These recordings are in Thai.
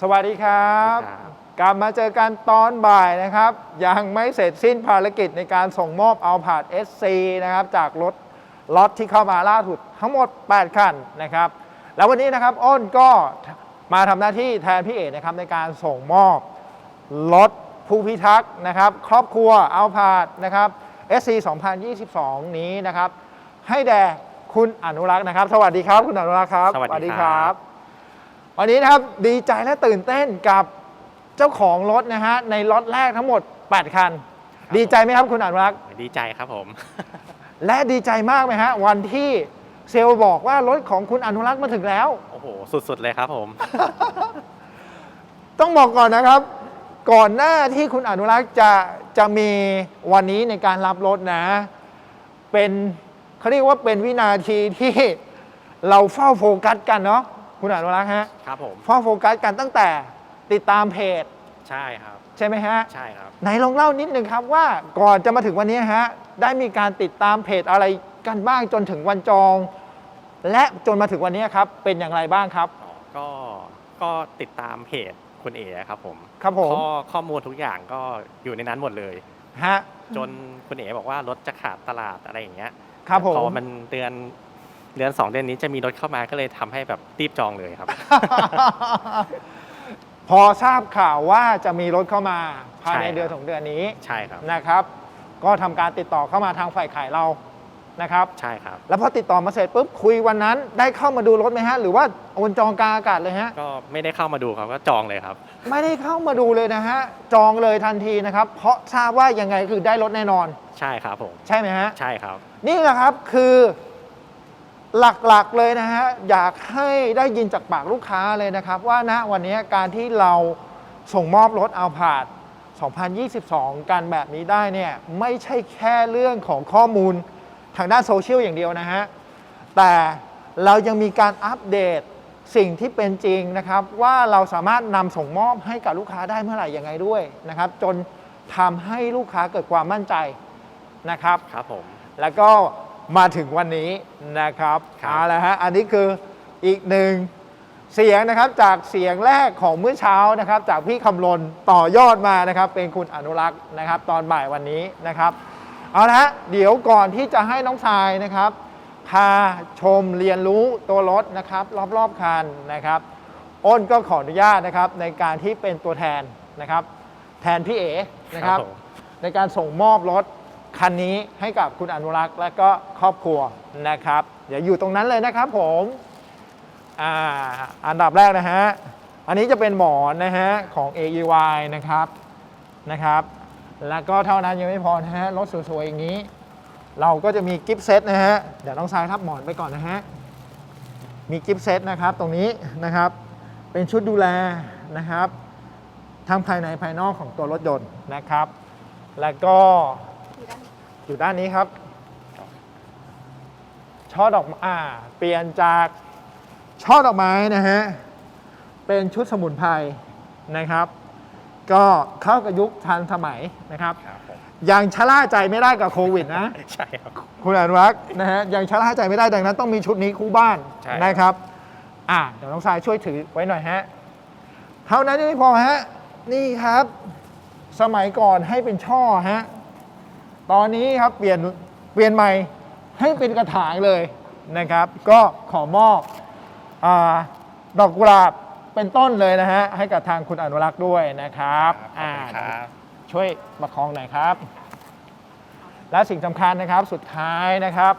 สวัสดีครับครับ กลับมาเจอกันตอนบ่ายนะครับ ยังไม่เสร็จสิ้นภารกิจในการส่งมอบเอาผาด SC นะครับ จากรถล็อตที่เข้ามาล่าสุดทั้งหมด 8 คันนะครับ แล้ววันนี้นะครับอ้นก็มาทำหน้าที่แทนพี่เอกนะครับในการส่งมอบรถผู้พิทักษ์นะครับ ครอบครัวเอาผาดนะครับ SC 2022 นี้นะครับ ให้แด่คุณอนุรักษ์นะครับ สวัสดีครับ คุณอนุรักษ์ครับ สวัสดีครับ วันนี้นะครับดีใจและตื่นเต้นกับเจ้าของรถนะฮะในล็อตแรกทั้งหมด 8 คัน ดีใจไหมครับคุณอนุรักษ์ดีใจครับผม และดีใจมากไหมฮะวันที่เซลล์บอกว่ารถของคุณอนุรักษ์มาถึงแล้ว โอ้โห สุดๆเลยครับผม ต้องบอกก่อนนะครับ ก่อนหน้าที่คุณอนุรักษ์จะจะมีวันนี้ในการรับรถนะ เป็นเขาเรียกว่าเป็นวินาทีที่เราเฝ้าโฟกัสกันเนาะ คุณอนุรักษ์ฮะครับผมเฝ้าโฟกัสกันตั้งแต่ติดตามเพจ ใช่ครับ ใช่ไหมฮะใช่ครับ ไหนลองเล่านิดนึงครับว่าก่อนจะมาถึงวันนี้ฮะได้มีการติดตามเพจอะไรกันบ้างจนถึงวันจอง และจนมาถึงวันนี้ครับเป็นอย่างไรบ้างครับ ก็ก็ติดตามเพจคุณเอ๋ครับผมครับผมข้อข้อมูลทุกอย่างก็อยู่ในนั้นหมดเลยฮะจนคุณเอ๋บอกว่ารถจะขาดตลาดอะไรอย่างเงี้ยครับผมพอมันเดือน เดือนสองเดือนนี้จะมีรถเข้ามาก็เลยทำให้แบบรีบจองเลยครับ พอทราบข่าวว่าจะมีรถเข้ามาภายในใช่ครับ เดือนสองเดือนนี้ใช่ครับ นะครับ ก็ทำการติดต่อเข้ามาทางฝ่ายขายเรานะครับ ใช่ครับ แล้วพอติดต่อมาเสร็จปุ๊บคุยวันนั้นได้เข้ามาดูรถไหมฮะ หรือว่าโอนจองกลางอากาศเลยฮะ ก็ไม่ได้เข้ามาดูครับก็จองเลยครับ ไม่ได้เข้ามาดูเลยนะฮะ จองเลยทันทีนะครับ เพราะทราบว่ายังไงคือได้รถแน่นอน ใช่ครับผม ใช่ไหมฮะ ใช่ครับ นี่แหละครับคือ หลักๆเลยนะฮะอยากให้ได้ยินจากปากลูกค้าเลยนะครับ ว่าณวันนี้การที่เราส่งมอบรถเอาผาด2022 กันแบบนี้ได้เนี่ยไม่ใช่แค่เรื่องของข้อมูลทางด้านโซเชียลอย่างเดียวนะฮะ แต่เรายังมีการอัปเดตสิ่งที่เป็นจริงนะครับ ว่าเราสามารถนำส่งมอบให้กับลูกค้าได้เมื่อไหร่ยังไงด้วยนะครับ จนทำให้ลูกค้าเกิดความมั่นใจนะครับ ครับผม แล้วก็ มาถึงวันนี้นะครับครับเอาละฮะอันนี้คืออีกหนึ่งเสียงนะครับจากเสียงแรกของเมื่อเช้านะครับ จากพี่คำลนต่อยอดมานะครับ เป็นคุณอนุรักษ์นะครับ ตอนบ่ายวันนี้นะครับเอาละฮะเดี๋ยวก่อนที่จะให้น้องทรายนะครับ พาชมเรียนรู้ตัวรถนะครับ รอบๆคันนะครับอ้นก็ขออนุญาตนะครับ ในการที่เป็นตัวแทนนะครับ แทนพี่เอ๋นะครับผมในการส่งมอบรถ คันนี้ให้กับคุณอนุรักษ์และก็ครอบครัวนะครับเดี๋ยวอยู่ตรงนั้นเลยนะครับผมอาอันดับแรกนะฮะอันนี้จะเป็นหมอนนะฮะของ AEY นะครับนะครับ แล้วก็เท่านั้นยังไม่พอนะฮะรถสวยๆอย่างนี้ เราก็จะมีกิฟต์เซตนะฮะเดี๋ยวน้องทรายทับหมอนไปก่อนนะฮะมีกิฟต์เซตนะครับตรงนี้นะครับเป็นชุดดูแลนะครับทั้งภายในภายนอกของตัวรถยนต์นะครับ แล้วก็ อยู่ด้านนี้ครับ ช่อดอกอ่า เปลี่ยนจากช่อดอกไม้นะฮะ เป็นชุดสมุนไพรนะครับ ก็เข้ากับยุคทันสมัยนะครับครับผมยังชะล่าใจไม่ได้กับโควิดนะ ใช่ครับ คุณอนุรักษ์นะฮะ ยังชะล่าใจไม่ได้ดังนั้น ต้องมีชุดนี้คู่บ้านใช่นะครับ อ่าเดี๋ยวน้องทรายช่วยถือไว้หน่อยฮะ เท่านั้นยังไม่พอฮะ นี่ครับ สมัยก่อนให้เป็นช่อฮะ ตอนนี้ครับเปลี่ยนเปลี่ยนใหม่ให้เป็นกระถางเลยนะครับ ก็ขอมอบอาดอกกุหลาบเป็นต้นเลยนะฮะให้กับทางคุณอนุรักษ์ด้วยนะครับขอบอ่าคุณครับช่วยประคองหน่อยครับ และสิ่งสำคัญนะครับสุดท้ายนะครับ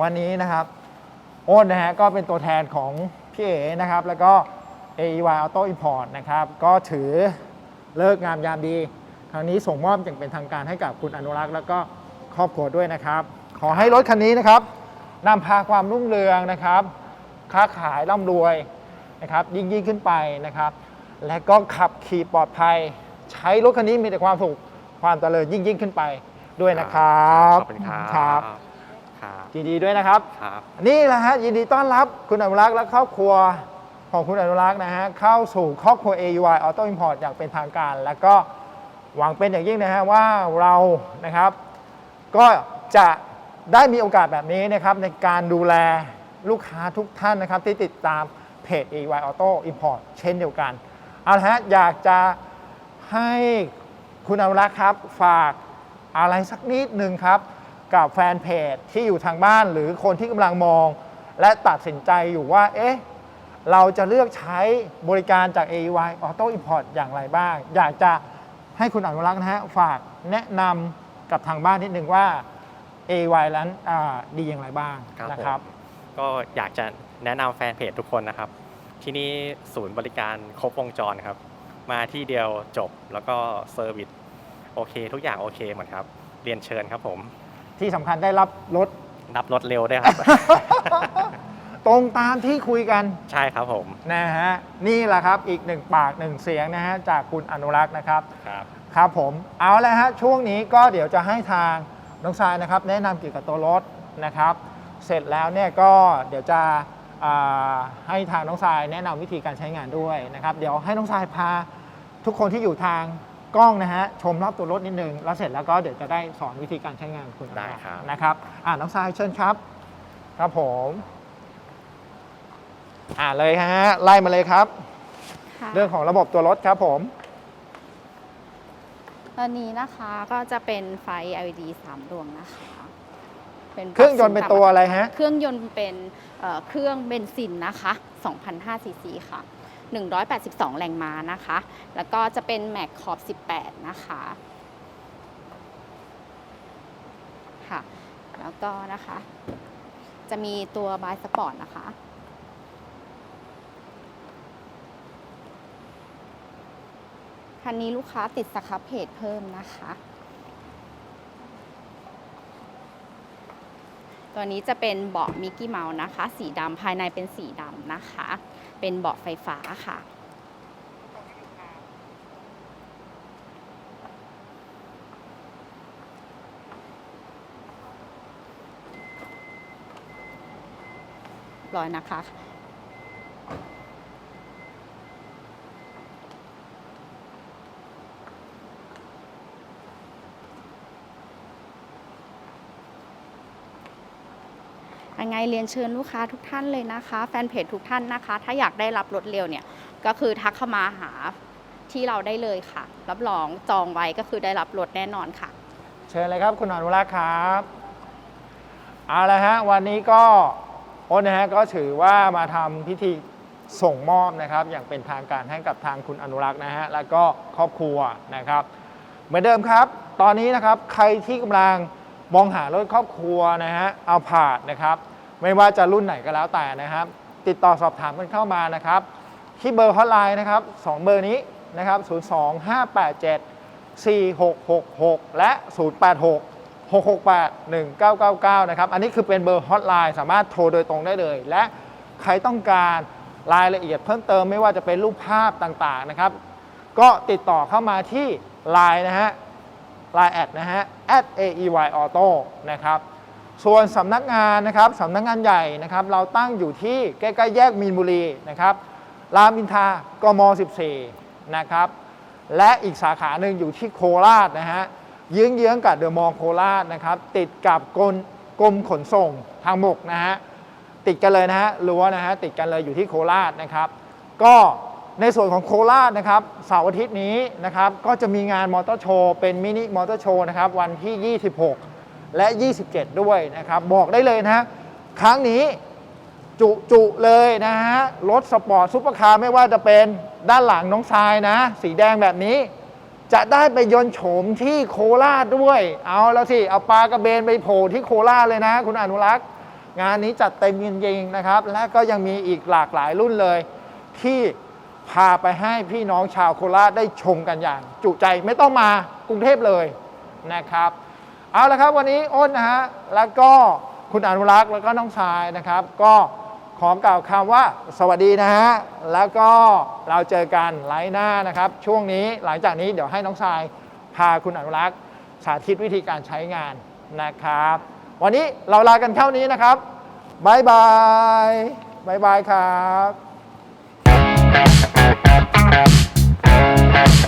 วันนี้นะครับอ้นนะฮะก็เป็นตัวแทนของพี่เอ๋นะครับ แล้วก็ AEY Auto Import นะครับ ก็ถือเลิกงามยามดี ครั้งนี้ส่งมอบอย่างเป็นทางการให้กับคุณอนุรักษ์แล้วก็ครอบครัวด้วยนะครับ ขอให้รถคันนี้นะครับนำพาความรุ่งเรืองนะครับ ค้าขายร่ำรวยนะครับ ยิ่งยิ่งขึ้นไปนะครับ และก็ขับขี่ปลอดภัย ใช้รถคันนี้มีแต่ความสุขความเจริญยิ่งยิ่งขึ้นไปด้วยนะครับขอบคุณครับครับครับยินดีด้วยนะครับ ครับนี่แหละฮะยินดีต้อนรับคุณอนุรักษ์และครอบครัวของคุณอนุรักษ์นะฮะเข้าสู่ครอบครัว AUI Auto Import อย่างเป็นทางการ แล้วก็ หวังเป็นอย่างยิ่งนะฮะว่าเรานะครับ ก็จะได้มีโอกาสแบบนี้นะครับในการดูแลลูกค้าทุกท่านนะครับ ที่ติดตามเพจ AY Auto Import เช่นเดียวกันเอาละฮะอยากจะให้คุณอนุรักษ์ครับ ฝากอะไรสักนิดหนึ่งครับ กับแฟนเพจที่อยู่ทางบ้านหรือคนที่กำลังมอง และตัดสินใจอยู่ว่า เอ๊ะ เราจะเลือกใช้บริการจาก AY Auto Import อย่างไรบ้าง อยากจะ ให้คุณอนุรักษ์นะฮะฝากแนะนำกับทางบ้านนิดนึงว่า AY นั้นอ่าดีอย่างไรบ้างครับนะครับผมก็อยากจะแนะนำแฟนเพจทุกคนนะครับ ที่นี่ศูนย์บริการครบวงจรครับ มาที่เดียวจบแล้วก็เซอร์วิสโอเค ทุกอย่างโอเคหมดครับ เรียนเชิญครับผม ที่สำคัญได้รับรถรับรถเร็วด้วยครับ ตรงตามที่คุยกันใช่ครับผมนะฮะนี่แหละครับอีกหนึ่งปากหนึ่งเสียงนะฮะจากคุณอนุรักษ์นะครับครับ ครับผมเอาแล้วฮะช่วงนี้ก็เดี๋ยวจะให้ทางน้องทรายนะครับ แนะนำเกี่ยวกับตัวรถนะครับ เสร็จแล้วเนี่ยก็เดี๋ยวจะอ่าให้ทางน้องทรายแนะนำวิธีการใช้งานด้วยนะครับ เดี๋ยวให้น้องทรายพาทุกคนที่อยู่ทางกล้องนะฮะชมรอบตัวรถนิดนึงแล้วเสร็จแล้วก็เดี๋ยวจะได้สอนวิธีการใช้งานคุณอนุกษ์ได้ครับ นะครับอ่าน้องทรายเชิญครับ ครับผม อ่าเลยฮะไล่มาเลยครับ ค่ะเรื่องของระบบตัวรถครับผม ตอนนี้นะคะก็จะเป็นไฟ LED 3ดวงนะคะป็เครื่องยนต์เป็นตัวอะไรฮะ เครื่องยนต์เป็นเอ่อเครื่องเบนซินนะคะ2,005ซีซีค่ะ 182 แรงม้านะคะ แล้วก็จะเป็นแม็กขอบ 18 นะคะค่ะ แล้วก็นะคะ จะมีตัวบายสปอร์ตนะคะ คันนี้ลูกค้าติดสครับเพจเพิ่มนะคะ ตัวนี้จะเป็นเบาะมิกกี้เมาส์นะคะ สีดำภายในเป็นสีดำนะคะ เป็นเบาะไฟฟ้าค่ะ ร้อยนะคะ ยังไงเรียนเชิญลูกค้าทุกท่านเลยนะคะ แฟนเพจทุกท่านนะคะ ถ้าอยากได้รับรถเร็วเนี่ยก็คือทักเข้ามาหาที่เราได้เลยค่ะ รับรองจองไว้ก็คือได้รับรถแน่นอนค่ะ เชิญเลยครับคุณอนุรักษ์ครับเอาละฮะวันนี้ก็โอ้นนะฮะก็ถือว่ามาทำพิธีส่งมอบนะครับ อย่างเป็นทางการให้กับทางคุณอนุรักษ์นะฮะแล้วก็ครอบครัวนะครับ เหมือนเดิมครับ ตอนนี้นะครับใครที่กำลัง มองหารถครอบครัวนะฮะเอาผาดนะครับ ไม่ว่าจะรุ่นไหนก็แล้วแต่นะครับ ติดต่อสอบถามกันเข้ามานะครับ ที่เบอร์ฮอตไลน์นะครับสองเบอร์นี้นะครับ02587 4666 และ 086 668 1999 นะครับ อันนี้คือเป็นเบอร์ฮอตไลน์สามารถโทรโดยตรงได้เลย และใครต้องการรายละเอียดเพิ่มเติมไม่ว่าจะเป็นรูปภาพต่างๆนะครับ ก็ติดต่อเข้ามาที่ Line นะฮะ Line แอดนะฮะ at aey auto นะครับส่วนสำนักงานนะครับสำนักงานใหญ่นะครับ เราตั้งอยู่ที่ใกล้ๆแยกมีนบุรีนะครับรามอินทากม 14 นะครับ และอีกสาขาหนึ่งอยู่ที่โคราชนะฮะเยื้องๆกับเดอะมอลล์โคราชนะครับ ติดกับกรมกรมขนส่งทางบกนะฮะติดกันเลยนะฮะรั้วนะฮะติดกันเลยอยู่ที่โคราชนะครับ ก็ ในส่วนของโคราชนะครับเสาร์อาทิตย์นี้นะครับก็จะมีงานมอเตอร์โชว์เป็นมินิมอเตอร์โชว์นะครับวันที่ 26 และ 27 ด้วยนะครับบอกได้เลยนะครั้งนี้จุจุเลยนะฮะรถสปอร์ตซุปเปอร์คาร์ไม่ว่าจะเป็นด้านหลังน้องทรายนะ สีแดงแบบนี้ จะได้ไปยนโฉมที่โคราชด้วย เอาแล้วสิ เอาปลากระเบนไปโผล่ที่โคราชเลยนะ คุณอนุรักษ์ งานนี้จัดเต็มจริงๆนะครับ และก็ยังมีอีกหลากหลายรุ่นเลยที่ พาไปให้พี่น้องชาวโคราชได้ชมกันอย่าง จุใจไม่ต้องมากรุงเทพเลยนะครับ เอาละครับวันนี้อ้นนะฮะแล้วก็คุณอนุรักษ์แล้วก็น้องชายนะครับ ก็ขอกล่าวคำว่าสวัสดีนะฮะแล้วก็เราเจอกันไลฟ์หน้านะครับ ช่วงนี้หลังจากนี้เดี๋ยวให้น้องชายพาคุณอนุรักษ์สาธิตวิธีการใช้งานนะครับ วันนี้เราลากันเท่านี้นะครับบายบายบายบายครับ Música